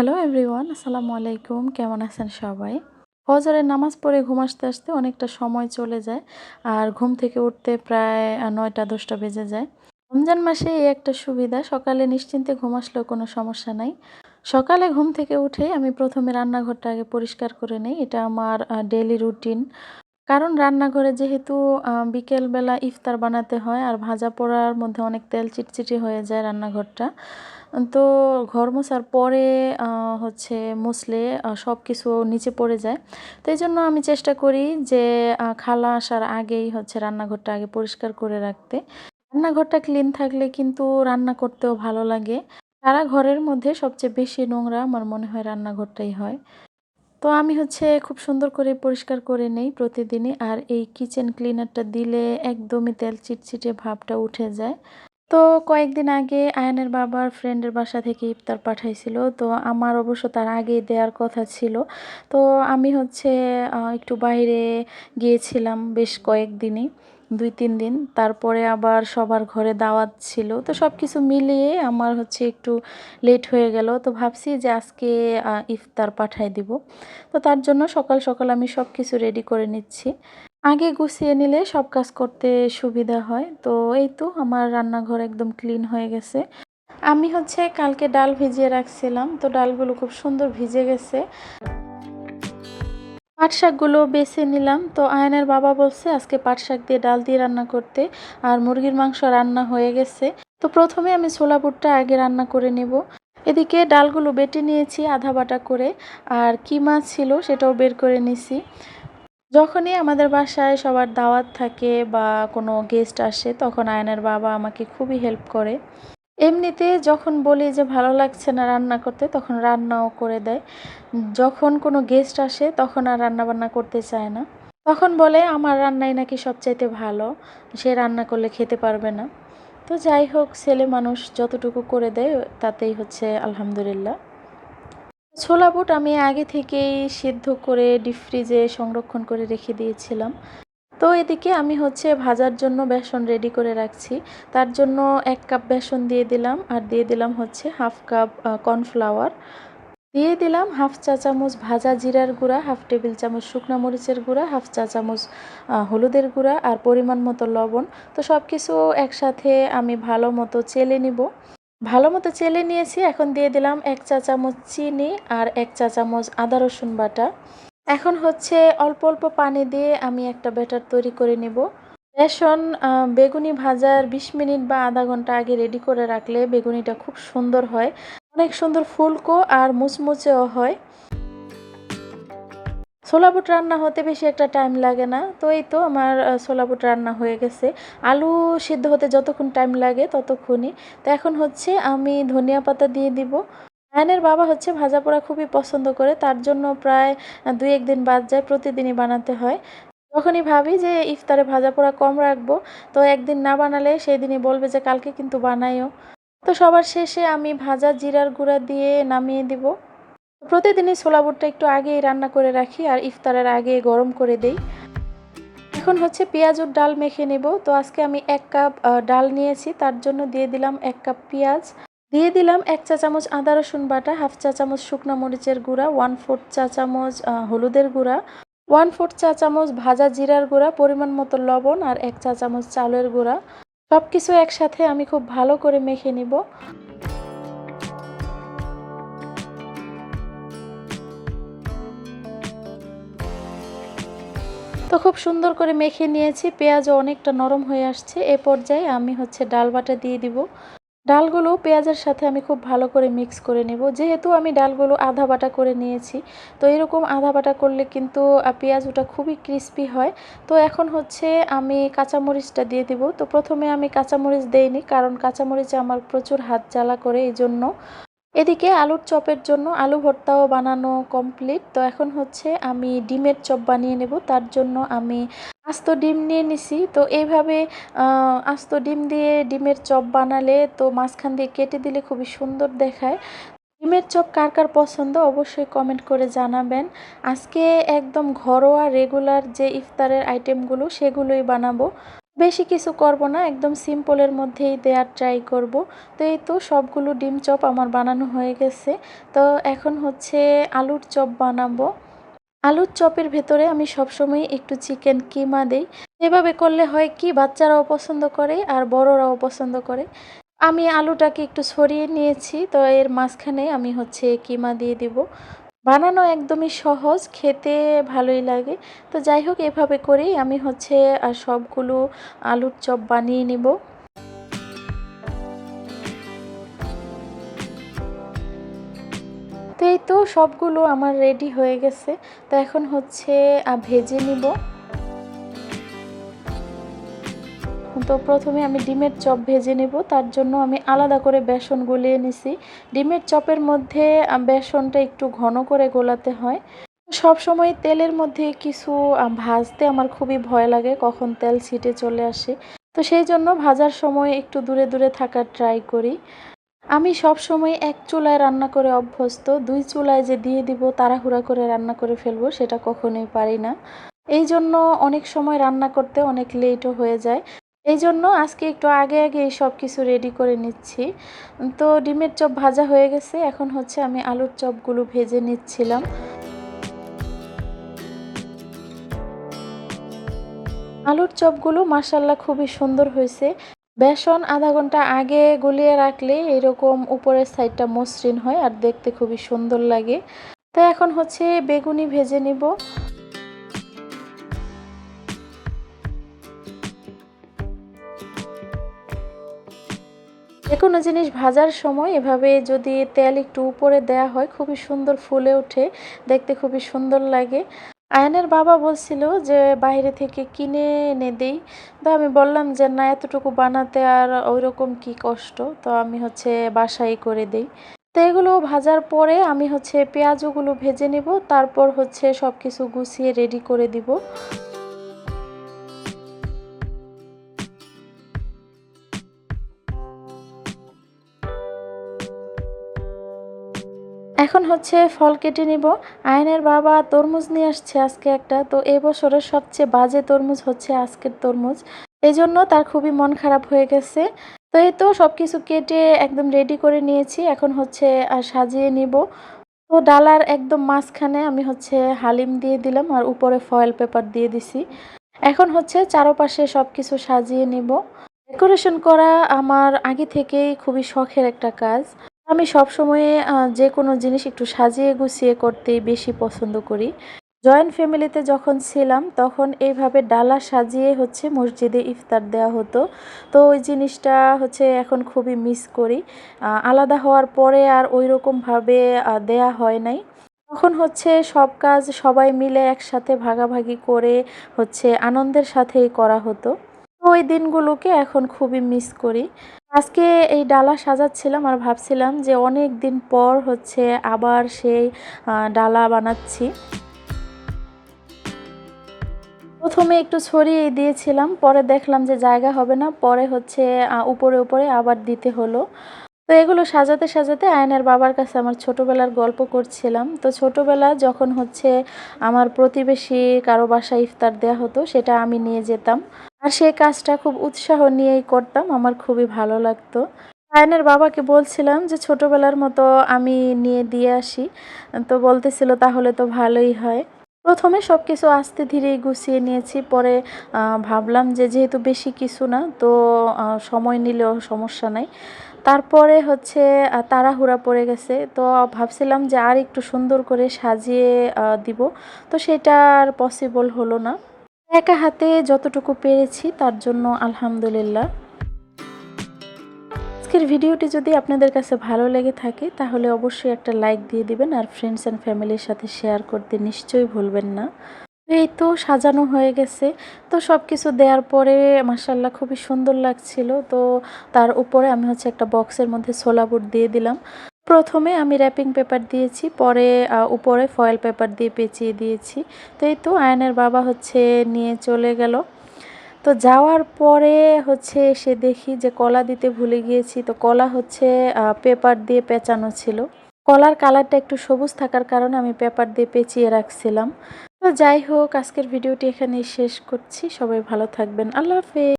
Hello everyone আসসালামু আলাইকুম কেমন আছেন সবাই? ফজরের নামাজ পড়ে ঘুম আসতে আসতে অনেকটা সময় চলে যায়, আর ঘুম থেকে উঠতে প্রায় নয়টা, দশটা বেজে যায়। রমজান মাসে এই একটা সুবিধা, সকালে নিশ্চিন্তে ঘুম আসলেও কোনো সমস্যা নাই। সকালে ঘুম থেকে উঠে আমি প্রথমে রান্নাঘরটা আগে পরিষ্কার করে নেই। এটা আমার ডেলি রুটিন কারণ রান্নাঘরে যেহেতু বিকেলবেলা ইফতার বানাতে হয় আর ভাজা পোড়ার মধ্যে অনেক তেল চিটচিটি হয়ে যায় রান্নাঘরটা। তো ঘর মোছার পরে হচ্ছে মুছলে সব কিছু নিচে পড়ে যায়। তো এই জন্য আমি চেষ্টা করি যে খালা আসার আগেই হচ্ছে রান্নাঘরটা আগে পরিষ্কার করে রাখতে। রান্নাঘরটা ক্লিন থাকলে কিন্তু রান্না করতেও ভালো লাগে। সারা ঘরের মধ্যে সবচেয়ে বেশি নোংরা আমার মনে হয় রান্নাঘরটাই হয়। তো আমি হচ্ছে খুব সুন্দর করে পরিষ্কার করে নেই প্রতিদিনই আর এই কিচেন ক্লিনারটা দিলে একদমই তেল চিটচিটে ভাবটা উঠে যায়। তো কয়েকদিন আগে আয়নের বাবার ফ্রেন্ডের বাসা থেকে ইফতার পাঠাইছিল, তো আমার অবশ্য তার আগে দেওয়ার কথা ছিল। তো আমি হচ্ছে একটু বাইরে গিয়েছিলাম বেশ কয়েকদিনই। দুই, তিন দিন। তারপরে আবার সবার ঘরে দাওয়াত ছিল। তো সব কিছু মিলিয়ে আমার হচ্ছে একটু লেট হয়ে গেল। তো ভাবছি যে আজকে ইফতার পাঠাই দিব। তো তার জন্য সকাল সকাল আমি সব কিছু রেডি করে নিচ্ছি। আগে গুছিয়ে নিলে সব কাজ করতে সুবিধা হয়। তো এই তো আমার রান্নাঘর একদম ক্লিন হয়ে গেছে। আমি হচ্ছে কালকে ডাল ভিজিয়ে রাখছিলাম। তো ডালগুলো খুব সুন্দর ভিজে গেছে। পাট শাকগুলো বেছে নিলাম। তো আয়নের বাবা বলছে, আজকে পাট শাক দিয়ে ডাল দিয়ে রান্না করতে। আর মুরগির মাংস রান্না হয়ে গেছে। তো প্রথমে আমি ছোলা বুটটা আগে রান্না করে নেব। এদিকে ডালগুলো বেটে নিয়েছি আধা বাটা করে। আর কি মাছ ছিল সেটাও বের করে নিছি। যখনই আমাদের বাসায় সবার দাওয়াত থাকে বা কোনো গেস্ট আসে, তখন আয়নের বাবা আমাকে খুবই হেল্প করে। এমনিতে যখন বলি যে ভালো লাগছে না রান্না করতে, তখন রান্নাও করে দেয়। যখন কোনো গেস্ট আসে, তখন আর রান্না বান্না করতে চায় না। তখন বলে, আমার রান্নাই নাকি সবচাইতে ভালো, সে রান্না করলে খেতে পারবে না। তো যাই হোক, ছেলে মানুষ যতটুকু করে দেয়, তাতেই হচ্ছে আলহামদুলিল্লাহ। ছোলা বুট আমি আগে থেকেই সিদ্ধ করে ডিপ ফ্রিজে সংরক্ষণ করে রেখে দিয়েছিলাম। তো এদিকে আমি হচ্ছে ভাজার জন্য বেসন রেডি করে রাখছি। তার জন্য এক কাপ বেসন দিয়ে দিলাম আর দিয়ে দিলাম হচ্ছে হাফ কাপ কর্নফ্লাওয়ার দিয়ে দিলাম হাফ চা চামচ ভাজা জিরার গুঁড়া হাফ টেবিল চামচ শুকনো মরিচের গুঁড়া হাফ চা চামচ হলুদের গুঁড়া আর পরিমাণ মতো লবণ। তো সব কিছু একসাথে আমি ভালো মতো চেলে নিব। ভালো মতো চেলে নিয়েছি, এখন দিয়ে দিলাম এক চা চামচ চিনি আর এক চা চামচ আদা রসুন বাটা। এখন হচ্ছে অল্প অল্প পানি দিয়ে আমি একটা ব্যাটার তৈরি করে নেব। বেসন বেগুনি ভাজার ২০ মিনিট বা আধা ঘণ্টা আগে রেডি করে রাখলে বেগুনিটা খুব সুন্দর হয়। অনেক সুন্দর ফুলকো আর মুচমুচেও হয়। ছোলা বুট রান্না হতে বেশি একটা টাইম লাগে না। তো এই তো আমার ছোলা বুট রান্না হয়ে গেছে। আলু সিদ্ধ হতে যতক্ষণ টাইম লাগে ততক্ষণই। তো এখন হচ্ছে আমি ধনিয়া পাতা দিয়ে দিব। আয়নের বাবা হচ্ছে ভাজা পোড়া খুবই পছন্দ করে, তার জন্য প্রায় দুই একদিন বাদ যায়, প্রতিদিনই বানাতে হয়। যখনই ভাবি যে ইফতারে ভাজা পোড়া কম রাখব, তো একদিন না বানালে সেই দিনই বলবে যে কালকে কিন্তু বানাইও তো সবার শেষে আমি ভাজা জিরার গুঁড়া দিয়ে নামিয়ে দিব। প্রতিদিনই ছোলা বুটটা একটু আগেই রান্না করে রাখি আর ইফতারের আগে গরম করে দেই। এখন হচ্ছে পেঁয়াজুর ডাল মেখে নেব। তো আজকে আমি এক কাপ ডাল নিয়েছি, তার জন্য দিয়ে দিলাম এক কাপ পেঁয়াজ। দিয়ে দিলাম এক চা চামচ আদা রসুন বাটা, হাফ চা চামচ শুকনো মরিচের গুঁড়া ওয়ান ফোর্থ চা চামচ হলুদের গুঁড়া ওয়ান ফোর্থ চা চামচ ভাজা জিরার গুঁড়া, পরিমাণ মতো লবণ আর এক চা চামচ চালের গুঁড়া। সব কিছু একসাথে আমি খুব ভালো করে মেখে নিব। তো খুব সুন্দর করে মেখে নিয়েছি, পেঁয়াজও অনেকটা নরম হয়ে আসছে। এ পর্যায়ে আমি হচ্ছে ডাল বাটা দিয়ে দিব। ডালগুলো পেঁয়াজের সাথে আমি খুব ভালো করে মিক্স করে নেব। যেহেতু আমি ডালগুলো আধা বাটা করে নিয়েছি, তো এরকম আধা বাটা করলে কিন্তু পেঁয়াজ ওটা খুবই ক্রিস্পি হয়। তো এখন হচ্ছে আমি কাঁচামরিচটা দিয়ে দিব। তো প্রথমে আমি কাঁচামরিচ দেইনি, কারণ কাঁচামরিচে আমার প্রচুর হাত জ্বালা করে এই জন্য এদিকে আলুর চপের জন্য আলু ভর্তাও বানানো কমপ্লিট তো এখন হচ্ছে আমি ডিমের চপ বানিয়ে নেব। তার জন্য আমি আস্ত ডিম নিয়ে নিছি। তো এইভাবে আস্ত ডিম দিয়ে ডিমের চপ বানালে তো মাঝখান দিয়ে কেটে দিলে খুবই সুন্দর দেখায়। ডিমের চপ কার কার পছন্দ অবশ্যই কমেন্ট করে জানাবেন। আজকে একদম ঘরোয়া রেগুলার যে ইফতারের আইটেমগুলো সেগুলোই বানাবো। বেশি কিছু করব না, একদম সিম্পলের মধ্যেই দেওয়ার ট্রাই করব। তো এই তো সবগুলো ডিম চপ আমার বানানো হয়ে গেছে। তো এখন হচ্ছে আলুর চপ বানাবো। আলুর চপের ভেতরে আমি সবসময় একটু চিকেন কিমা দেই। এভাবে করলে হয় কি, বাচ্চারাও পছন্দ করে আর বড়রাও পছন্দ করে। আমি আলুটাকে একটু ছড়িয়ে নিয়েছি, তো এর মাঝখানে আমি হচ্ছে কিমা দিয়ে দিব। বানানো একদমই সহজ, খেতে ভালোই লাগে। তো যাই হোক, এভাবে করেই আমি হচ্ছে সবগুলো আলুর চপ বানিয়ে নিব। তো এই তো সবগুলো আমার রেডি হয়ে গেছে। তো এখন হচ্ছে ভেজে নিব। তো প্রথমে আমি ডিমের চপ ভেজে নেব। তার জন্য আমি আলাদা করে বেসন গলিয়ে নিছি। ডিমের চপের মধ্যে বেসনটা একটু ঘন করে গোলাতে হয়। সব সময় তেলের মধ্যে কিছু ভাজতে আমার খুবই ভয় লাগে, কখন তেল ছিটে চলে আসে। তো সেই জন্য ভাজার সময় একটু দূরে দূরে থাকার ট্রাই করি। আমি সব সময় এক চুলায় রান্না করে অভ্যস্ত। দুই চুলায় যে দিয়ে দিব, তাড়াহুড়া করে রান্না করে ফেলব, সেটা কখনোই পারি না। এই জন্য অনেক সময় রান্না করতে অনেক লেটও হয়ে যায়। এই জন্য আজকে একটু আগে আগে এই সব কিছু রেডি করে নিচ্ছি। তো ডিমের চপ ভাজা হয়ে গেছে। এখন হচ্ছে আমি আলুর চপগুলো ভেজে নিচ্ছিলাম। আলুর চপগুলো মাসাল্লা খুবই সুন্দর হয়েছে। বেসন আধা ঘণ্টা আগে গলিয়ে রাখলে এরকম উপরের সাইডটা মসৃণ হয় আর দেখতে খুবই সুন্দর লাগে। তো এখন হচ্ছে বেগুনি ভেজে নিব। যে কোনো জিনিস ভাজার সময় এভাবে যদি তেল একটু উপরে দেয়া হয়, খুবই সুন্দর ফুলে ওঠে, দেখতে খুবই সুন্দর লাগে। আয়নের বাবা বলছিল যে, বাইরে থেকে কিনে এনে দেই। তো আমি বললাম যে, না, এতটুকু বানাতে আর ওই রকম কি কষ্ট? তো আমি হচ্ছে বাসাই করে দেই। তো এগুলো ভাজার পরে আমি হচ্ছে পেঁয়াজগুলো ভেজে নেব, তারপর হচ্ছে সব কিছু গুছিয়ে রেডি করে দিব। এখন হচ্ছে ফল কেটে নিব। আয়নের বাবা তরমুজ নিয়ে আসছে আজকে একটা। তো এবছরের সবচেয়ে বাজে তরমুজ হচ্ছে আজকের তরমুজ। এই জন্য তার খুবই মন খারাপ হয়ে গেছে। তো এই তো সব কিছু কেটে একদম রেডি করে নিয়েছি। এখন হচ্ছে সাজিয়ে নিব। তো ডালার একদম মাঝখানে আমি হচ্ছে হালিম দিয়ে দিলাম আর উপরে ফয়েল পেপার দিয়ে দিছি। এখন হচ্ছে চারপাশে সব কিছু সাজিয়ে নিব। ডেকোরেশন করা আমার আগে থেকেই খুবই শখের একটা কাজ। আমি সবসময়ে যে কোনো জিনিস একটু সাজিয়ে গুছিয়ে করতে বেশি পছন্দ করি। জয়েন্ট ফ্যামিলিতে যখন ছিলাম, তখন এইভাবে ডালা সাজিয়ে হচ্ছে মসজিদে ইফতার দেওয়া হতো। তো ওই জিনিসটা হচ্ছে এখন খুবই মিস করি। আলাদা হওয়ার পরে আর ওই রকমভাবে দেয়া হয় নাই। তখন হচ্ছে সব কাজ সবাই মিলে একসাথে ভাগাভাগি করে হচ্ছে আনন্দের সাথেই করা হতো। ওই দিনগুলোকে এখন খুবই মিস করি। আজকে এই ডালা সাজাচ্ছিলাম আর ভাবছিলাম যে অনেক দিন পর হচ্ছে আবার সেই ডালা বানাচ্ছি। প্রথমে একটু ছড়িয়ে দিয়েছিলাম, পরে দেখলাম যে জায়গা হবে না, পরে হচ্ছে উপরে উপরে আবার দিতে হলো। তো এগুলো সাজাতে সাজাতে আয়নের বাবার কাছে আমার ছোটোবেলার গল্প করছিলাম। তো ছোটোবেলা যখন হচ্ছে আমার প্রতিবেশী কারও বাসায় ইফতার দেওয়া হতো, সেটা আমি নিয়ে যেতাম। আর সেই কাজটা খুব উৎসাহ নিয়েই করতাম, আমার খুবই ভালো লাগতো। আয়নের বাবাকে বলছিলাম যে, ছোটোবেলার মতো আমি নিয়ে দিয়ে আসি। তো বলতেছিল, তাহলে তো ভালোই হয়। প্রথমে সব কিছু আস্তে ধীরে গুছিয়ে নিয়েছি। পরে ভাবলাম যে, যেহেতু বেশি কিছু না, তো সময় নিলেও সমস্যা নাই। তারপরে হচ্ছে তাড়াহুড়া পড়ে গেছে। তো ভাবছিলাম যে আর একটু সুন্দর করে সাজিয়ে দিব। তো সেটা আর পসিবল হলো না। একা হাতে যতটুকু পেরেছি তার জন্য আলহামদুলিল্লাহ। আজকের ভিডিওটি যদি আপনাদের কাছে ভালো লেগে থাকে, তাহলে অবশ্যই একটা লাইক দিয়ে দিবেন আর ফ্রেন্ডস অ্যান্ড ফ্যামিলির সাথে শেয়ার করতে নিশ্চয়ই ভুলবেন না। এই তো সাজানো হয়ে গেছে। তো সব কিছু দেওয়ার পরে মাসাল্লাহ খুবই সুন্দর লাগছিল। তো তার উপরে আমি হচ্ছে একটা বক্সের মধ্যে ছোলা বুট দিয়ে দিলাম। প্রথমে আমি র্যাপিং পেপার দিয়েছি, পরে উপরে ফয়েল পেপার দিয়ে পেঁচিয়ে দিয়েছি। তো এই তো আয়নের বাবা হচ্ছে নিয়ে চলে গেল। তো যাওয়ার পরে হচ্ছে এসে দেখি যে কলা দিতে ভুলে গিয়েছি। তো কলা হচ্ছে পেপার দিয়ে পেঁচানো ছিল। কলার কালারটা একটু সবুজ থাকার কারণে আমি পেপার দিয়ে পেঁচিয়ে রাখছিলাম। তো যাই হোক, আজকের ভিডিওটি এখানেই শেষ করছি। সবাই ভালো থাকবেন। আল্লাহ হাফেজ।